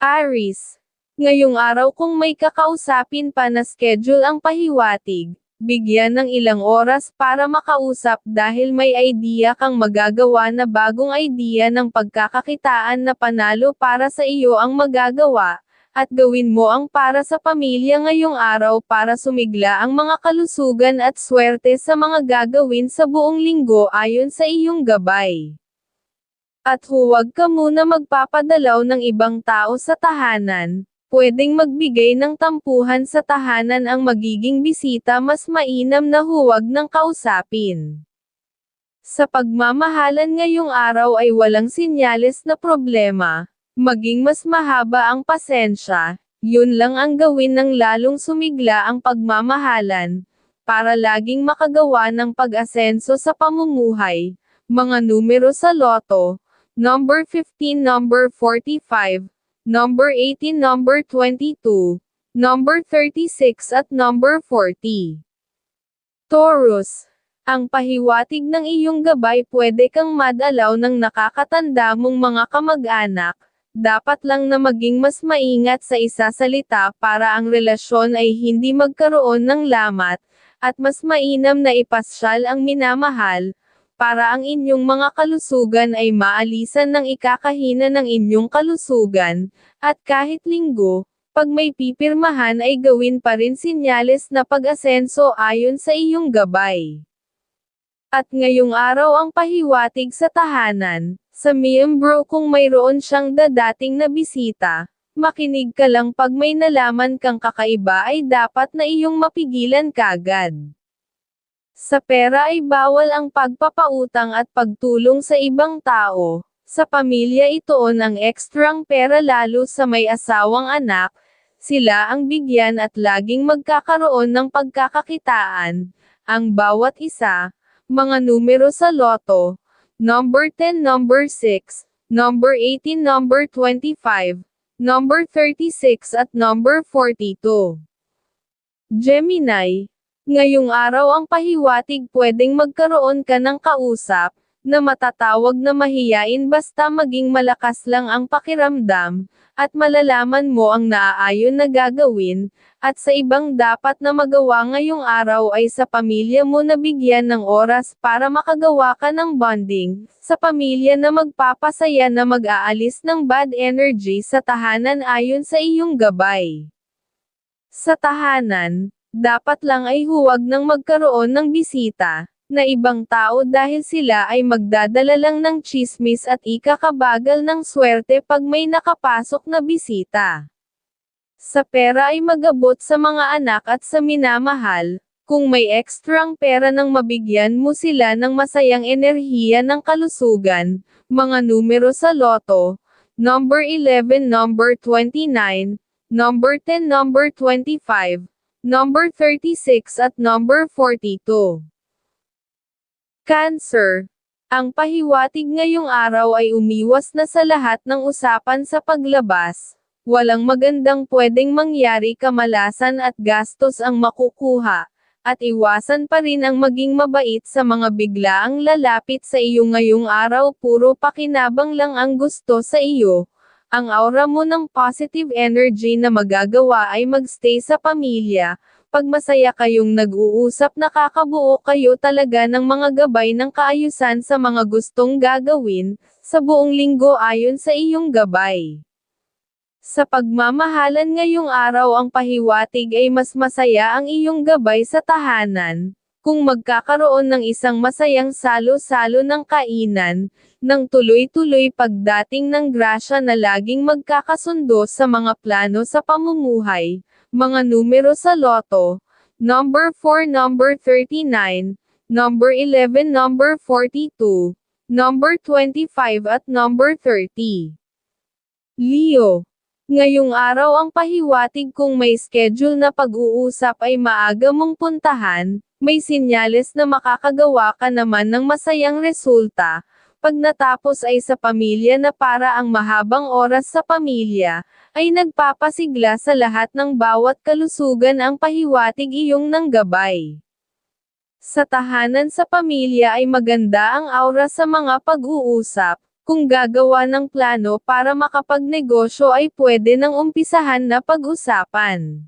Aris. Ngayong araw kung may kakausapin pa na schedule ang pahiwatig, bigyan ng ilang oras para makausap dahil may idea kang magagawa na bagong idea ng pagkakakitaan na panalo para sa iyo ang magagawa, at gawin mo ang para sa pamilya ngayong araw para sumigla ang mga kalusugan at swerte sa mga gagawin sa buong linggo ayon sa iyong gabay. At huwag ka muna magpapadalaw ng ibang tao sa tahanan, pwedeng magbigay ng tampuhan sa tahanan ang magiging bisita mas mainam na huwag ng kausapin. Sa pagmamahalan ngayong araw ay walang sinyales na problema, maging mas mahaba ang pasensya, yun lang ang gawin ng lalong sumigla ang pagmamahalan, para laging makagawa ng pag-asenso sa pamumuhay, mga numero sa loto, number 15 number 45, number 18 number 22, number 36 at number 40. Taurus. Ang pahiwatig ng iyong gabay pwede kang madalaw ng nakakatanda mong mga kamag-anak, dapat lang na maging mas maingat sa isa salita para ang relasyon ay hindi magkaroon ng lamat, at mas mainam na ipasyal ang minamahal, para ang inyong mga kalusugan ay maalisan ng ikakahina ng inyong kalusugan, at kahit linggo, pag may pipirmahan ay gawin pa rin sinyales na pag-asenso ayon sa iyong gabay. At ngayong araw ang pahiwatig sa tahanan, sa miyembro kung mayroon siyang dadating na bisita, makinig ka lang pag may nalaman kang kakaiba ay dapat na iyong mapigilan kagad. Sa pera ay bawal ang pagpapautang at pagtulong sa ibang tao. Sa pamilya itoon ang ekstrang pera lalo sa may asawang anak, sila ang bigyan at laging magkakaroon ng pagkakakitaan, ang bawat isa, mga numero sa loto, number 10 number 6, number 18 number 25, number 36 at number 42. Gemini, Ngayong araw ang pahiwatig pwedeng magkaroon ka ng kausap, na matatawag na mahiyain basta maging malakas lang ang pakiramdam, at malalaman mo ang naaayon na gagawin, at sa ibang dapat na magawa ngayong araw ay sa pamilya mo na bigyan ng oras para makagawa ka ng bonding, sa pamilya na magpapasaya na mag-aalis ng bad energy sa tahanan ayon sa iyong gabay. Sa tahanan, dapat lang ay huwag nang magkaroon ng bisita, na ibang tao dahil sila ay magdadala lang ng chismis at ikakabagal ng swerte pag may nakapasok na bisita. Sa pera ay magabot sa mga anak at sa minamahal, kung may ekstrang pera nang mabigyan mo sila ng masayang enerhiya ng kalusugan, mga numero sa loto, number 11 number 29, number 10 number 25, number 36 at number 42. Cancer. Ang pahiwatig ngayong araw ay umiwas na sa lahat ng usapan sa paglabas. Walang magandang pwedeng mangyari kamalasan at gastos ang makukuha, at iwasan pa rin ang maging mabait sa mga biglaang lalapit sa iyo ngayong araw puro pakinabang lang ang gusto sa iyo, ang aura mo ng positive energy na magagawa ay magstay sa pamilya, pag masaya kayong nag-uusap nakakabuo kayo talaga ng mga gabay ng kaayusan sa mga gustong gagawin, sa buong linggo ayon sa iyong gabay. Sa pagmamahalan ngayong araw ang pahiwatig ay mas masaya ang iyong gabay sa tahanan, kung magkakaroon ng isang masayang salo-salo ng kainan, ng tuloy-tuloy pagdating ng grasya na laging magkakasundo sa mga plano sa pamumuhay, mga numero sa loto, number 4 number 39, number 11 number 42, number 25 at number 30. Leo Ngayong araw ang pahiwatig kung may schedule na pag-uusap ay maaga mong puntahan, may sinyales na makakagawa ka naman ng masayang resulta, pag natapos ay sa pamilya na para ang mahabang oras sa pamilya, ay nagpapasigla sa lahat ng bawat kalusugan ang pahiwatig iyong ng gabay. Sa tahanan sa pamilya ay maganda ang aura sa mga pag-uusap, Kung gagawa ng plano para makapagnegosyo ay pwede nang umpisahan na pag-usapan.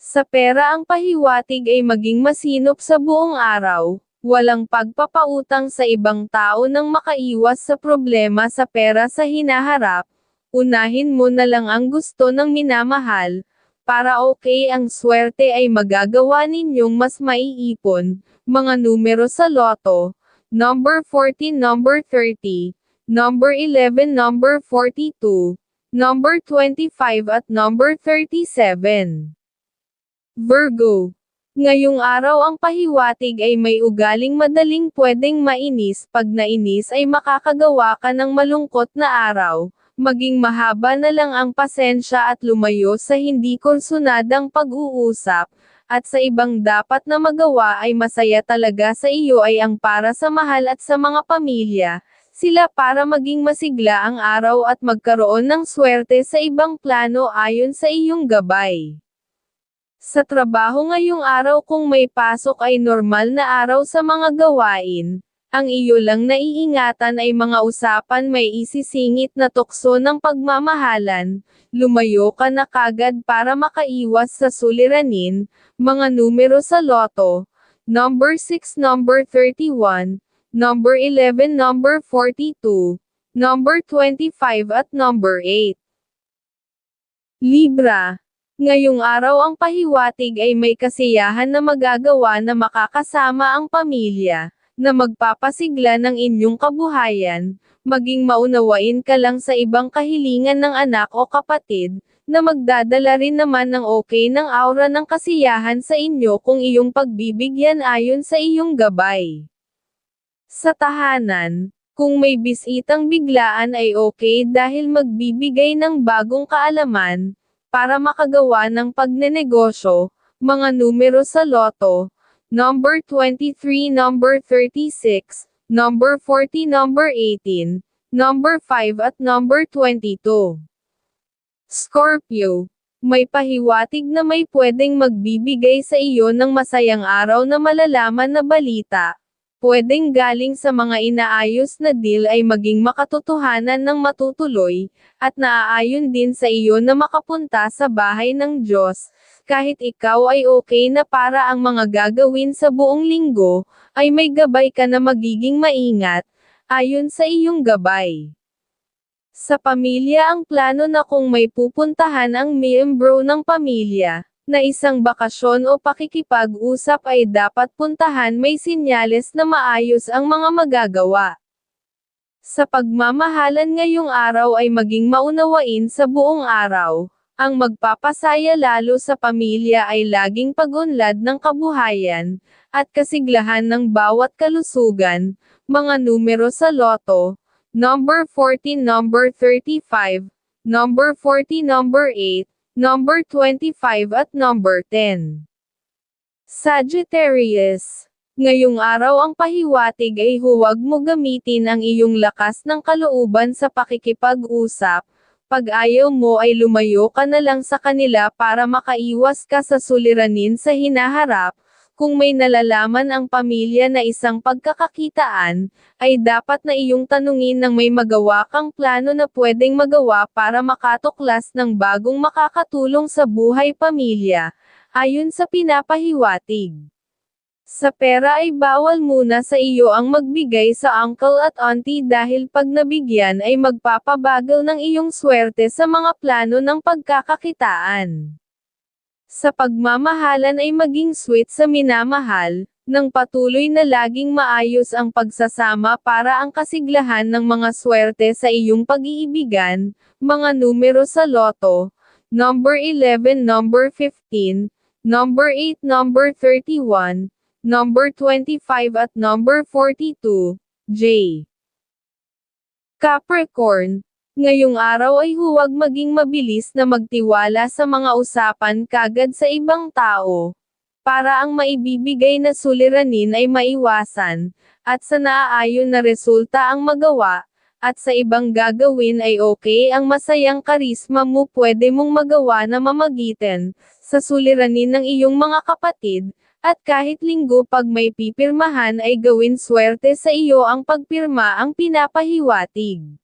Sa pera ang pahiwatig ay maging masinop sa buong araw, walang pagpapautang sa ibang tao nang makaiwas sa problema sa pera sa hinaharap, unahin mo na lang ang gusto ng minamahal, para okay ang swerte ay magagawa ninyong mas maiipon, mga numero sa loto, number 14 number 30, number 11 number 42, number 25 at number 37. Virgo. Ngayong araw ang pahiwatig ay may ugaling madaling pwedeng mainis pag nainis ay makakagawa ka ng malungkot na araw, maging mahaba na lang ang pasensya at lumayo sa hindi konsunadang pag-uusap, at sa ibang dapat na magawa ay masaya talaga sa iyo ay ang para sa mahal at sa mga pamilya, sila para maging masigla ang araw at magkaroon ng swerte sa ibang plano ayon sa iyong gabay. Sa trabaho ngayong araw kung may pasok ay normal na araw sa mga gawain, ang iyo lang naiingatan ay mga usapan may isisingit na tukso ng pagmamahalan, lumayo ka na kagad para makaiwas sa suliranin, mga numero sa loto, number 6 number 31, number 11 number 42, number 25 at number 8. Libra Ngayong araw ang pahiwatig ay may kasiyahan na magagawa na makakasama ang pamilya, na magpapasigla ng inyong kabuhayan, maging maunawain ka lang sa ibang kahilingan ng anak o kapatid, na magdadala rin naman ng okay ng aura ng kasiyahan sa inyo kung iyong pagbibigyan ayon sa iyong gabay. Sa tahanan, kung may bisitang biglaan ay okay dahil magbibigay ng bagong kaalaman, para makagawa ng pagnenegosyo, mga numero sa loto, number 23 number 36, number 40 number 18, number 5 at number 22. Scorpio, may pahiwatig na may pwedeng magbibigay sa iyo ng masayang araw na malalaman na balita, pwedeng galing sa mga inaayos na deal ay maging makatotohanan ng matutuloy, at naaayon din sa iyo na makapunta sa bahay ng Diyos, kahit ikaw ay okay na para ang mga gagawin sa buong linggo, ay may gabay ka na magiging maingat, ayon sa iyong gabay. Sa pamilya ang plano na kung may pupuntahan ang miyembro ng pamilya, na isang bakasyon o pakikipag-usap ay dapat puntahan may sinyales na maayos ang mga magagawa. Sa pagmamahalan ngayong araw ay maging maunawain sa buong araw. Ang magpapasaya lalo sa pamilya ay laging pagunlad ng kabuhayan, at kasiglahan ng bawat kalusugan, mga numero sa loto, number 14 number 35, number 40 number 8, number 25 at number 10. Sagittarius. Ngayong araw ang pahiwatig ay huwag mo gamitin ang iyong lakas ng kalooban sa pakikipag-usap. Pag ayaw mo ay lumayo ka na lang sa kanila para makaiwas ka sa suliranin sa hinaharap, kung may nalalaman ang pamilya na isang pagkakakitaan, ay dapat na iyong tanungin ng may magawa kang plano na pwedeng magawa para makatuklas ng bagong makakatulong sa buhay pamilya, ayon sa pinapahiwatig. Sa pera ay bawal muna sa iyo ang magbigay sa uncle at auntie dahil pag nabigyan ay magpapabagal ng iyong swerte sa mga plano ng pagkakakitaan. Sa pagmamahalan ay maging sweet sa minamahal, nang patuloy na laging maayos ang pagsasama para ang kasiglahan ng mga swerte sa iyong pag-iibigan, mga numero sa loto, number 11 number 15, number 8 number 31, number 25 at number 42, J. Capricorn, Ngayong araw ay huwag maging mabilis na magtiwala sa mga usapan kagad sa ibang tao. Para ang maibibigay na suliranin ay maiwasan, at sa naaayon na resulta ang magawa, at sa ibang gagawin ay okay ang masayang karisma mo pwede mong magawa na mamagitan, sa suliranin ng iyong mga kapatid, at kahit linggo pag may pipirmahan ay gawin swerte sa iyo ang pagpirma ang pinapahiwatig.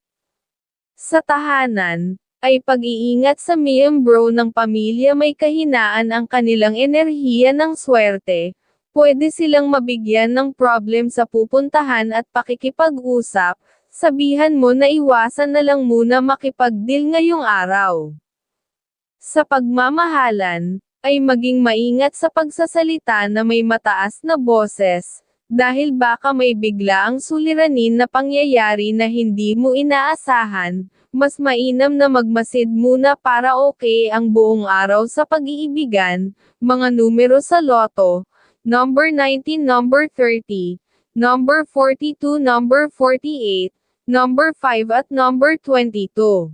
Sa tahanan, ay pag-iingat sa miyembro ng pamilya. May kahinaan ang kanilang enerhiya ng swerte, pwede silang mabigyan ng problem sa pupuntahan at pakikipag-usap, sabihan mo na iwasan na lang muna makipag-deal ngayong araw. Sa pagmamahalan, ay maging maingat sa pagsasalita na may mataas na boses, dahil baka may biglaang suliranin na pangyayari na hindi mo inaasahan, mas mainam na magmasid muna para okay ang buong araw sa pag-iibigan, mga numero sa loto, number 19, number 30, number 42, number 48, number 5 at number 22.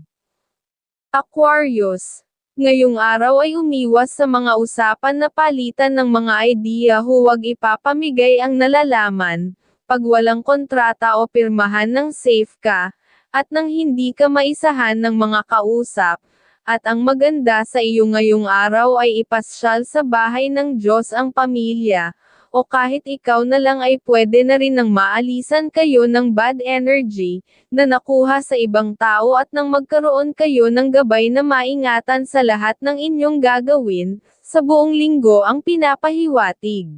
Aquarius Ngayong araw ay umiwas sa mga usapan na palitan ng mga idea huwag ipapamigay ang nalalaman, pag walang kontrata o pirmahan ng safe ka, at nang hindi ka maisahan ng mga kausap, at ang maganda sa iyo ngayong araw ay ipasyal sa bahay ng Diyos ang pamilya, o kahit ikaw na lang ay pwede na rin nang maalisan kayo ng bad energy, na nakuha sa ibang tao at nang magkaroon kayo ng gabay na maingatan sa lahat ng inyong gagawin, sa buong linggo ang pinapahiwatig.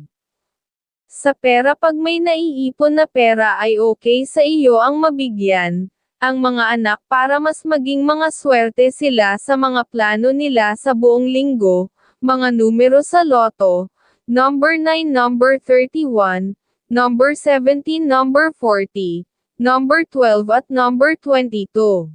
Sa pera pag may naiipon na pera ay okay sa iyo ang mabigyan, ang mga anak para mas maging mga swerte sila sa mga plano nila sa buong linggo, mga numero sa loto, number 9, number 31, number 17, number 40, number 12 at number 22.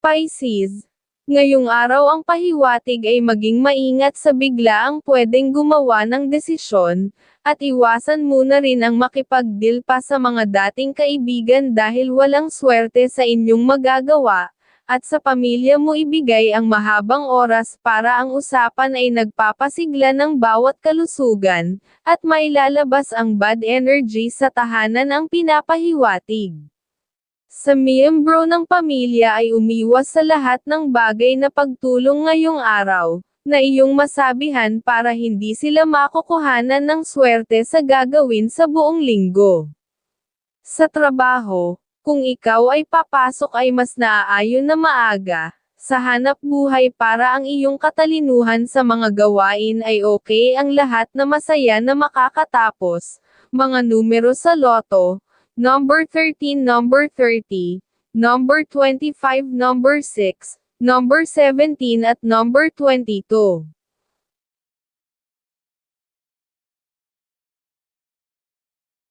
Pisces, ngayong araw ang pahiwatig ay maging maingat sa bigla ang pwedeng gumawa ng desisyon, at iwasan muna rin ang makipag-deal pa sa mga dating kaibigan dahil walang swerte sa inyong magagawa, at sa pamilya mo ibigay ang mahabang oras para ang usapan ay nagpapasigla ng bawat kalusugan, at mailalabas ang bad energy sa tahanan ang pinapahiwatig. Sa miyembro ng pamilya ay umiwas sa lahat ng bagay na pagtulong ngayong araw, na iyong masabihan para hindi sila makukuhanan ng swerte sa gagawin sa buong linggo. Sa trabaho, kung ikaw ay papasok ay mas naaayon na maaga, sa hanap buhay para ang iyong katalinuhan sa mga gawain ay okay ang lahat na masaya na makakatapos, mga numero sa loto, number 13, number 30, number 25, number 6, number 17 at number 22.